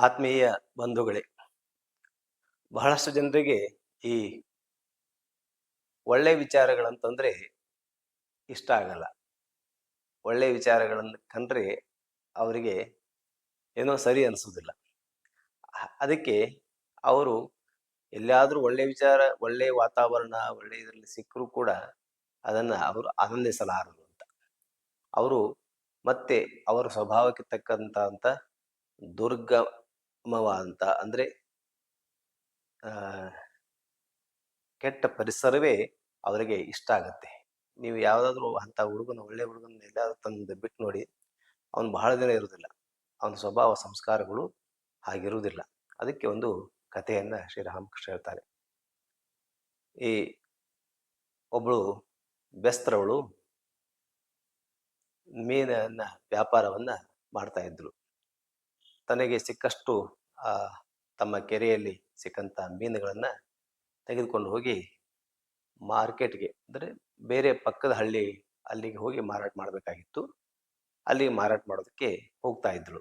ಆತ್ಮೀಯ ಬಂಧುಗಳೇ, ಬಹಳಷ್ಟು ಜನರಿಗೆ ಈ ಒಳ್ಳೆ ವಿಚಾರಗಳಂತಂದ್ರೆ ಇಷ್ಟ ಆಗಲ್ಲ. ಒಳ್ಳೆ ವಿಚಾರಗಳನ್ನು ಕಂಡ್ರೆ ಅವರಿಗೆ ಏನೋ ಸರಿ ಅನಿಸೋದಿಲ್ಲ. ಅದಕ್ಕೆ ಅವರು ಎಲ್ಲಾದರೂ ಒಳ್ಳೆ ವಿಚಾರ, ಒಳ್ಳೆ ವಾತಾವರಣ, ಒಳ್ಳೆ ಇದರಲ್ಲಿ ಸಿಕ್ಕರೂ ಕೂಡ ಅದನ್ನ ಅವರು ಆನಂದಿಸಲಾರರು ಅಂತ. ಅವರು ಮತ್ತೆ ಅವರ ಸ್ವಭಾವಕ್ಕೆ ತಕ್ಕಂತ ಅಂತ ದುರ್ಗಮವಾದಂತ ಅಂದ್ರೆ, ಆ, ಕೆಟ್ಟ ಪರಿಸರವೇ ಅವರಿಗೆ ಇಷ್ಟ ಆಗತ್ತೆ. ನೀವು ಯಾವ್ದಾದ್ರು ಅಂತ ಹುಡುಗನ, ಒಳ್ಳೆ ಹುಡುಗನ ಎಲ್ಲಾದ್ರೂ ತಂದು ಬಿಟ್ಟು ನೋಡಿ, ಅವನು ಬಹಳ ದಿನ ಇರುವುದಿಲ್ಲ ಅವನ ಸ್ವಭಾವ, ಸಂಸ್ಕಾರಗಳು ಹಾಗಿರುವುದಿಲ್ಲ. ಅದಕ್ಕೆ ಒಂದು ಕಥೆಯನ್ನ ಶ್ರೀರಾಮಕೃಷ್ಣ ಹೇಳ್ತಾರೆ. ಈ ಒಬ್ಬಳು ಬೆಸ್ತ್ರವಳು ಮೀನನ್ನ ವ್ಯಾಪಾರವನ್ನ ಮಾಡ್ತಾ ಇದ್ಳು ತನಗೆ ಸಿಕ್ಕಷ್ಟು, ಆ, ತಮ್ಮ ಕೆರೆಯಲ್ಲಿ ಸಿಕ್ಕಂಥ ಮೀನುಗಳನ್ನು ತೆಗೆದುಕೊಂಡು ಹೋಗಿ ಮಾರ್ಕೆಟ್ಗೆ, ಅಂದರೆ ಬೇರೆ ಪಕ್ಕದ ಹಳ್ಳಿ ಅಲ್ಲಿಗೆ ಹೋಗಿ ಮಾರಾಟ ಮಾಡಬೇಕಾಗಿತ್ತು. ಅಲ್ಲಿಗೆ ಮಾರಾಟ ಮಾಡೋದಕ್ಕೆ ಹೋಗ್ತಾ ಇದ್ಳು.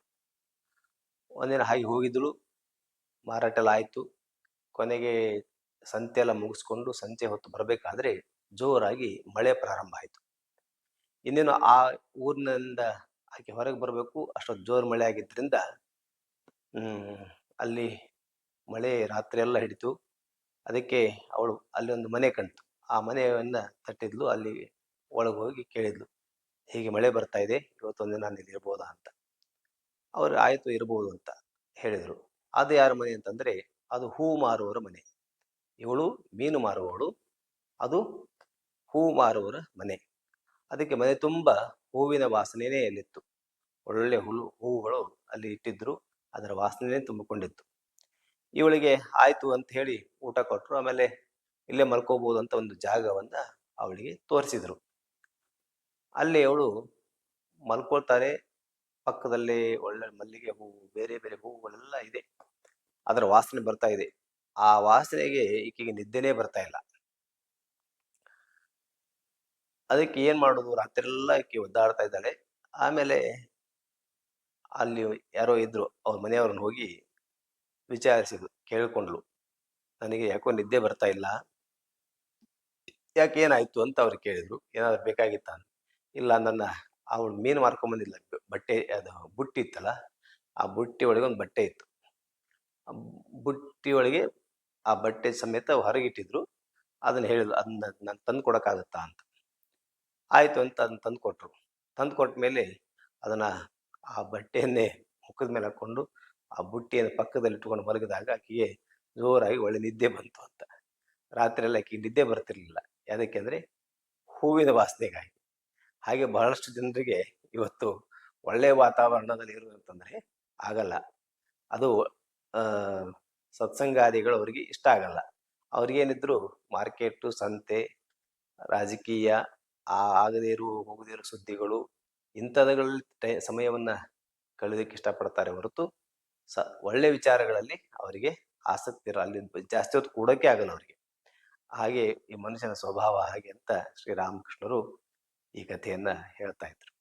ಒಂದಿನ ಹಾಗೆ ಹೋಗಿದ್ದಳು ಮಾರಾಟ ಎಲ್ಲ ಆಯಿತು ಕೊನೆಗೆ ಸಂತೆ ಎಲ್ಲ ಮುಗಿಸ್ಕೊಂಡು ಸಂಜೆ ಹೊತ್ತು ಬರಬೇಕಾದ್ರೆ ಜೋರಾಗಿ ಮಳೆ ಪ್ರಾರಂಭ ಆಯಿತು. ಇನ್ನೇನು ಆ ಊರಿನಿಂದ ಆಕೆ ಹೊರಗೆ ಬರಬೇಕು ಅಷ್ಟೊಂದು ಜೋರು ಮಳೆ ಆಗಿದ್ರಿಂದ ಹ್ಮ್ ಅಲ್ಲಿ ಮಳೆ ರಾತ್ರಿ ಎಲ್ಲ ಹಿಡಿತು. ಅದಕ್ಕೆ ಅವಳು ಅಲ್ಲಿ ಒಂದು ಮನೆ ಕಂಡ್ತು ಆ ಮನೆಯನ್ನ ತಟ್ಟಿದ್ಲು, ಅಲ್ಲಿ ಒಳಗೆ ಹೋಗಿ ಕೇಳಿದ್ಲು, ಹೀಗೆ ಮಳೆ ಬರ್ತಾ ಇದೆ? ಇವತ್ತೊಂದು ನಾನು ಇಲ್ಲಿ ಇರ್ಬೋದಾ ಅಂತ. ಅವರು, ಆಯಿತು, ಇರ್ಬೋದು ಅಂತ ಹೇಳಿದರು. ಅದು ಯಾರ ಮನೆ ಅಂತಂದ್ರೆ, ಅದು ಹೂ ಮಾರುವವರ ಮನೆ. ಇವಳು ಮೀನು ಮಾರುವವಳು, ಅದು ಹೂ ಮಾರುವವರ ಮನೆ. ಅದಕ್ಕೆ ಮನೆ ತುಂಬ ಹೂವಿನ ವಾಸನೆನೇ ಎಲ್ಲಿತ್ತು ಒಳ್ಳೆ ಹುಲ್ಲು, ಹೂವುಗಳು ಅಲ್ಲಿ ಇಟ್ಟಿದ್ರು. ಅದರ ವಾಸನೆನೇ ತುಂಬಿಕೊಂಡಿತ್ತು. ಇವಳಿಗೆ ಆಯ್ತು ಅಂತ ಹೇಳಿ ಊಟ ಕೊಟ್ಟರು ಆಮೇಲೆ ಇಲ್ಲೇ ಮಲ್ಕೋಬಹುದು ಅಂತ ಒಂದು ಜಾಗವನ್ನ ಅವಳಿಗೆ ತೋರಿಸಿದ್ರು. ಅಲ್ಲಿ ಅವಳು ಮಲ್ಕೊಳ್ತಾರೆ ಪಕ್ಕದಲ್ಲಿ ಒಳ್ಳೆ ಮಲ್ಲಿಗೆ ಹೂವು, ಬೇರೆ ಬೇರೆ ಹೂವುಗಳೆಲ್ಲ ಇದೆ. ಅದರ ವಾಸನೆ ಬರ್ತಾ ಇದೆ. ಆ ವಾಸನೆಗೆ ಈಕೆಗೆ ನಿದ್ದೆನೇ ಬರ್ತಾ ಇಲ್ಲ. ಅದಕ್ಕೆ ಏನ್ ಮಾಡೋದು? ರಾತ್ರಿ ಎಲ್ಲ ಈಕೆ ಒದ್ದಾಡ್ತಾ ಇದ್ದಾಳೆ. ಆಮೇಲೆ ಅಲ್ಲಿ ಯಾರೋ ಇದ್ರು ಅವ್ರ ಮನೆಯವ್ರನ್ನ ಹೋಗಿ ವಿಚಾರಿಸಿದ್ರು ಕೇಳ್ಕೊಂಡ್ಲು ನನಗೆ ಯಾಕೋ ನಿದ್ದೆ ಬರ್ತಾ ಇಲ್ಲ. ಯಾಕೆ ಏನಾಯ್ತು ಅಂತ ಅವ್ರು ಕೇಳಿದ್ರು. ಏನಾದ್ರು ಬೇಕಾಗಿತ್ತ ಇಲ್ಲ, ನನ್ನ ಅವಳು ಮೀನು ಮಾರ್ಕೊಂಬಂದಿಲ್ಲ ಬಟ್ಟೆ, ಅದು ಬುಟ್ಟಿ ಇತ್ತಲ್ಲ, ಆ ಬುಟ್ಟಿ ಒಳಗೆ ಒಂದು ಬಟ್ಟೆ ಇತ್ತು. ಬುಟ್ಟಿ ಒಳಗೆ ಆ ಬಟ್ಟೆ ಸಮೇತ ಹೊರಗಿಟ್ಟಿದ್ರು. ಅದನ್ನ ಹೇಳಿದ್ರು, ಅದನ್ನ ನಾನು ತಂದು ಕೊಡಕ್ಕಾಗತ್ತಾ ಅಂತ. ಆಯ್ತು ಅಂತ ಅದನ್ನ ತಂದು ಕೊಟ್ರು. ತಂದು ಕೊಟ್ಟ ಮೇಲೆ ಅದನ್ನ ಆ ಬಟ್ಟೆಯನ್ನೇ ಮುಖದ ಮೇಲೆ ಹಾಕ್ಕೊಂಡು ಆ ಬುಟ್ಟಿಯನ್ನು ಪಕ್ಕದಲ್ಲಿ ಇಟ್ಕೊಂಡು ಮಲಗಿದಾಗ ಆಕೆಗೆ ಜೋರಾಗಿ ಒಳ್ಳೆ ನಿದ್ದೆ ಬಂತು ಅಂತ. ರಾತ್ರಿ ಎಲ್ಲ ಆಕೆಗೆ ನಿದ್ದೆ ಬರ್ತಿರ್ಲಿಲ್ಲ. ಯಾಕೆಂದರೆ ಹೂವಿನ ವಾಸನೆಗಾಗಿ. ಹಾಗೆ ಬಹಳಷ್ಟು ಜನರಿಗೆ ಇವತ್ತು ಒಳ್ಳೆಯ ವಾತಾವರಣದಲ್ಲಿ ಇರುವಂತಂದ್ರೆ ಆಗಲ್ಲ. ಅದು ಸತ್ಸಂಗಾದಿಗಳು ಅವರಿಗೆ ಇಷ್ಟ ಆಗಲ್ಲ. ಅವ್ರಿಗೇನಿದ್ರು ಮಾರ್ಕೆಟು, ಸಂತೆ, ರಾಜಕೀಯ, ಆ ಆಗದೇ ಇರುವ, ಹೋಗದೇ ಸುದ್ದಿಗಳು ಇಂಥದ್ಗಳಲ್ಲಿ ಟೈ, ಸಮಯವನ್ನು ಕಳೆಯೋದಕ್ಕೆ ಇಷ್ಟಪಡ್ತಾರೆ ಹೊರತು, ಸ, ಒಳ್ಳೆ ವಿಚಾರಗಳಲ್ಲಿ ಅವರಿಗೆ ಆಸಕ್ತಿ ಇರೋ ಅಲ್ಲಿ ಜಾಸ್ತಿ ಹೊತ್ತು ಕೂಡೋಕೆ ಆಗಲ್ಲ ಅವರಿಗೆ. ಹಾಗೆ ಈ ಮನುಷ್ಯನ ಸ್ವಭಾವ ಹಾಗೆ ಅಂತ ಶ್ರೀರಾಮಕೃಷ್ಣರು ಈ ಕಥೆಯನ್ನು ಹೇಳ್ತಾ ಇದ್ರು.